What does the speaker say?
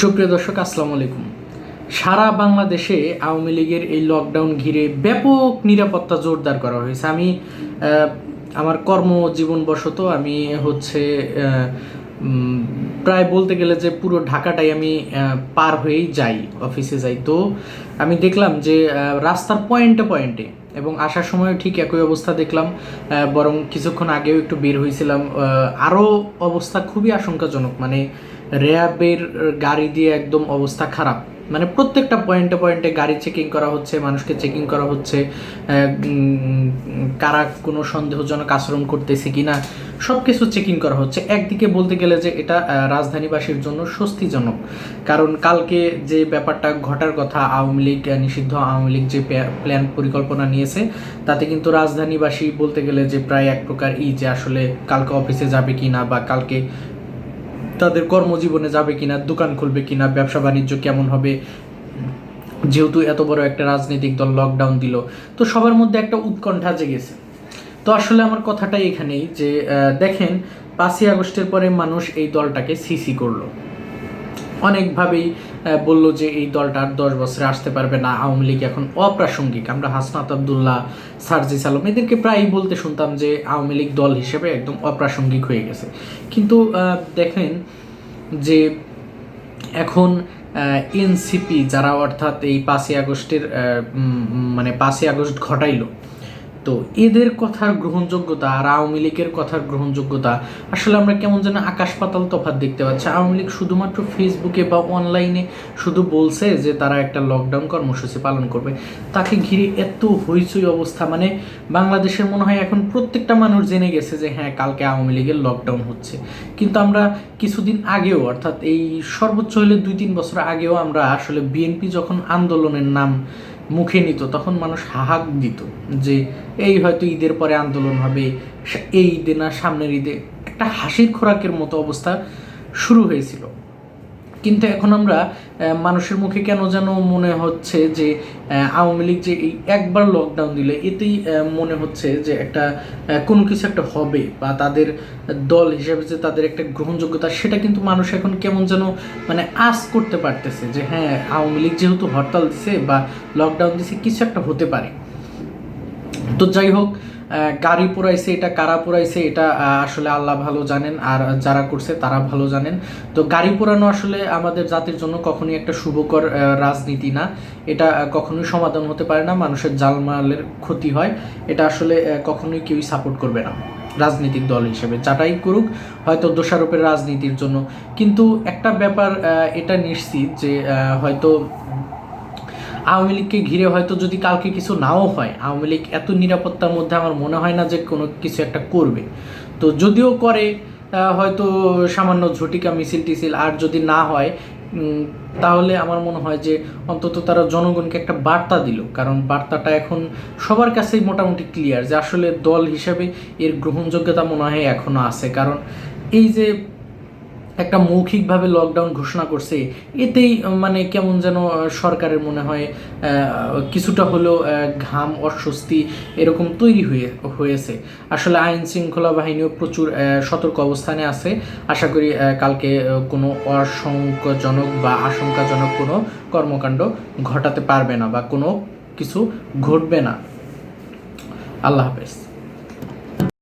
সুপ্রিয় দর্শক, আসসালামু আলাইকুম। সারা বাংলাদেশে আওয়ামী লীগের এই লকডাউন ঘিরে ব্যাপক নিরাপত্তা জোরদার করা হয়েছে। আমি আমার কর্মজীবন বশত আমি হচ্ছে প্রায় বলতে গেলে যে পুরো ঢাকাটাই আমি পার হয়েই যাই, অফিসে যাই। তো আমি দেখলাম যে রাস্তার পয়েন্টে পয়েন্টে এবং আসার সময় ঠিক একই অবস্থা দেখলাম বরং কিছুক্ষণ আগেও একটু বের হয়েছিলাম আরও অবস্থা খুবই আশঙ্কাজনক। মানে র্যাবের গাড়ি দিয়ে একদম অবস্থা খারাপ। মানে প্রত্যেকটা পয়েন্টে পয়েন্টে গাড়ি চেকিং করা হচ্ছে, মানুষকে চেকিং করা হচ্ছে কারা কোনো সন্দেহজনক আচরণ করতেছে কিনা সব কিছু চেকিং করা হচ্ছে। একদিকে বলতে গেলে যে এটা রাজধানীবাসীর জন্য স্বস্তিজনক। কারণ কালকে যে ব্যাপারটা ঘটার কথা, আওয়ামী লীগ নিষিদ্ধ আওয়ামী লীগ যে প্ল্যান পরিকল্পনা নিয়েছে, তাতে কিন্তু রাজধানীবাসী বলতে গেলে যে প্রায় এক প্রকার ই যে আসলে কালকে অফিসে যাবে কি না বা কালকে তাদের কর্মজীবনে যাবে কিনা, দোকান খুলবে কিনা, ব্যবসা বাণিজ্য কেমন হবে, যেহেতু এত বড় একটা রাজনৈতিক দল লকডাউন দিল, তো সবার মধ্যে একটা উৎকণ্ঠা জেগেছে। তো আসলে আমার কথাটা এখানেই যে দেখেন, পাঁচই আগস্টের পরে মানুষ এই দলটাকে সিসি করল। অনেকভাবেই বলল যে এই দলটা আর দশ বছরে আসতে পারবে না। আওয়ামী লীগ এখন অপ্রাসঙ্গিক। আমরা হাসনাত আবদুল্লাহ, সার্জিস আলম এদেরকে প্রায়ই বলতে শুনতাম যে আওয়ামী লীগ দল হিসেবে একদম অপ্রাসঙ্গিক হয়ে গেছে। কিন্তু দেখেন যে এখন এনসিপি যারা অর্থাৎ এই পাঁচই আগস্টের মানে পাঁচই আগস্ট ঘটাইলো তো এদের কথার গ্রহণযোগ্যতা আর আওয়ামী লীগের কথার গ্রহণযোগ্যতা, আসলে আমরা কেমন যেন আকাশ পাতাল তফাৎ দেখতে পাচ্ছি। আওয়ামী লীগ শুধুমাত্র ফেসবুকে বা অনলাইনে শুধু বলছে যে তারা একটা লকডাউন কর্মসূচি পালন করবে। তাকে ঘিরে এত হইচই অবস্থা মানে বাংলাদেশের মনে হয় এখন প্রত্যেকটা মানুষ জেনে গেছে যে হ্যাঁ কালকে আওয়ামী লীগের লকডাউন হচ্ছে। কিন্তু আমরা কিছুদিন আগেও, অর্থাৎ এই সর্বোচ্চ হলে দুই তিন বছর আগেও আমরা আসলে বিএনপি যখন আন্দোলনের নাম মুখে নিত, তখন মানুষ হাহাক দিত যে এই হয়তো ঈদের পরে আন্দোলন হবে এই ঈদে না, সামনের ঈদে। একটা হাসির খোরাকের মতো অবস্থা শুরু হয়েছিল। কিন্তু এখন আমরা মানুষের মুখে কেন যেন মনে হচ্ছে যে আওয়ামী লীগ যে এই একবার লকডাউন দিলে, এতেই মনে হচ্ছে যে একটা কোনো কিছু একটা হবে বা তাদের দল হিসেবে যে তাদের একটা গ্রহণযোগ্যতা, সেটা কিন্তু মানুষ এখন কেমন যেন মানে আস করতে পারতেছে যে হ্যাঁ আওয়ামী লীগ যেহেতু হরতাল দিছে বা লকডাউন দিছে, কিছু একটা হতে পারে। তো যাই হোক গাড়ি পোড়াইছে এটা কারা পোড়াইছে এটা আসলে আল্লাহ ভালো জানেন, আর যারা করছে তারা ভালো জানেন। তো গাড়ি পোড়ানো আসলে আমাদের জাতির জন্য কখনোই একটা শুভকর রাজনীতি না। এটা কখনোই সমাধান হতে পারে না, মানুষের জালমালের ক্ষতি হয়। এটা আসলে কখনোই কেউই সাপোর্ট করবে না, রাজনৈতিক দল হিসেবে। যাটাই করুক, হয়তো দোষারোপের রাজনীতির জন্য। কিন্তু একটা ব্যাপার এটা নিশ্চিত যে হয়তো আওয়ামী লীগকে ঘিরে হয়তো যদি কালকে কিছু নাও হয়, আওয়ামী লীগ এত নিরাপত্তার মধ্যে আমার মনে হয় না যে কোনো কিছু একটা করবে। তো যদিও করে হয়তো সামান্য ঝটিকা মিছিল টিছিল, আর যদি না হয় তাহলে আমার মনে হয় যে অন্তত তারা জনগণকে একটা বার্তা দিল। কারণ বার্তাটা এখন সবার কাছেই মোটামুটি ক্লিয়ার যে আসলে দল হিসাবে এর গ্রহণযোগ্যতা মনে হয় এখনও আছে। কারণ এই যে একটা মৌখিকভাবে লকডাউন ঘোষণা করছে, এতেই মানে কেমন যেন সরকারের মনে হয় কিছুটা হলেও ঘাম, অস্বস্তি এরকম তৈরি হয়ে, হয়েছে। আসলে আইন শৃঙ্খলা বাহিনীও প্রচুর সতর্ক অবস্থানে আছে। আশা করি কালকে কোনো অশঙ্কজনক বা আশঙ্কাজনক কোনো কর্মকাণ্ড ঘটাতে পারবে না বা কোনো কিছু ঘটবে না। আল্লাহ হাফেজ।